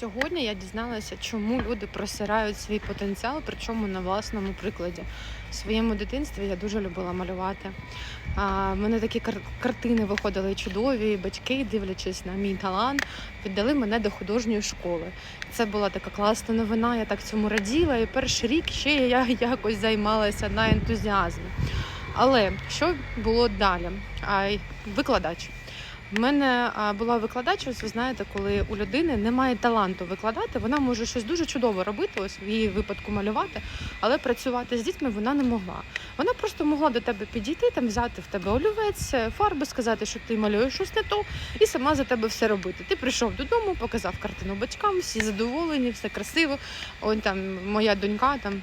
Сьогодні я дізналася, чому люди просирають свій потенціал, причому на власному прикладі. В своєму дитинстві я дуже любила малювати. А, в мене такі кар- картини виходили чудові. Батьки, дивлячись на мій талант, віддали мене до художньої школи. Це була така класна новина. Я так цьому раділа. І перший рік ще я якось займалася на ентузіазмі. Але що було далі? А, викладач. В мене була викладач, ось ви знаєте, коли у людини немає таланту викладати, вона може щось дуже чудово робити, ось в її випадку малювати, але працювати з дітьми вона не могла. Вона просто могла до тебе підійти, там взяти в тебе олівець, фарби, сказати, що ти малюєш щось не то, і сама за тебе все робити. Ти прийшов додому, показав картину батькам, всі задоволені, все красиво. Ось там моя донька там.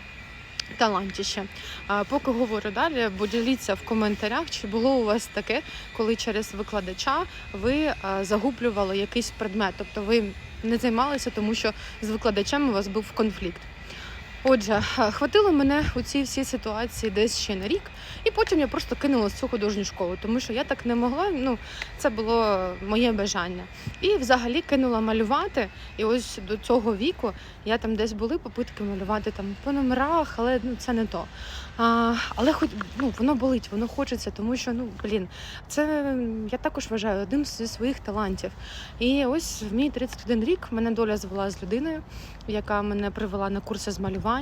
Талантіще. А поки говорю далі, бо діліться в коментарях, чи було у вас таке, коли через викладача ви загублювали якийсь предмет, тобто ви не займалися, тому що з викладачем у вас був конфлікт. Отже, хватило мене у цій всій ситуації десь ще на рік, і потім я просто кинула цю художню школу, тому що я так не могла. Ну, це було моє бажання. І взагалі кинула малювати. І ось до цього віку я там десь були попитки малювати там по номерах, але ну це не то. А, але хоч ну воно болить, воно хочеться, тому що ну блін, це я також вважаю одним зі своїх талантів. І ось в мій 31 рік мене доля звела з людиною, яка мене привела на курси з малювання.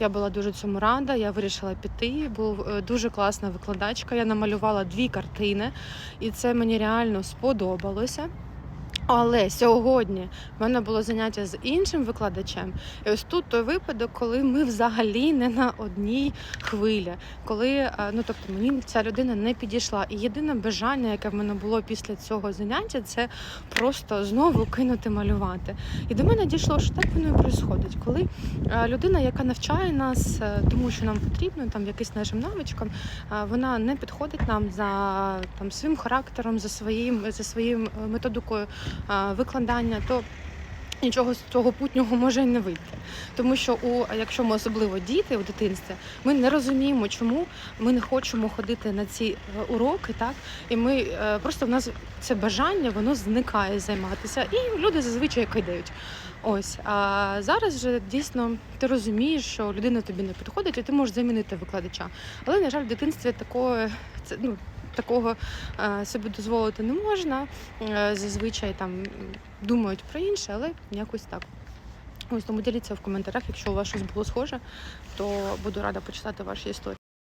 Я була дуже цьому рада. Я вирішила піти. Був е, дуже класна викладачка. Я намалювала дві картини, і це мені реально сподобалося. Але сьогодні в мене було заняття з іншим викладачем. І ось тут той випадок, коли ми взагалі не на одній хвилі. Коли е, ну тобто мені ця людина не підійшла. І єдине бажання, яке в мене було після цього заняття, це просто знову кинути малювати. І до мене дійшло, що так воно і відбувається. Коли е, людина, яка навчає нас, е, тому що нам потрібно, там якийсь нашим навичкам, вона не підходить нам за там своїм характером, за своїм за своїм методикою викладання, то нічого з цього путнього може й не вийти. Тому що у якщо ми особливо діти у дитинстві, ми не розуміємо, чому ми не хочемо ходити на ці е, уроки, так і ми е, просто в нас це бажання, воно зникає займатися, і люди зазвичай кидають. Ось а зараз вже дійсно ти розумієш, що людина тобі не підходить, і ти можеш замінити викладача. Але на жаль, в дитинстві такого це ну. Такого е, собі дозволити не можна. Е, зазвичай там думають про інше, але якось так. Ось тому діліться в коментарях, якщо у вас щось було схоже, то буду рада почитати ваші історії.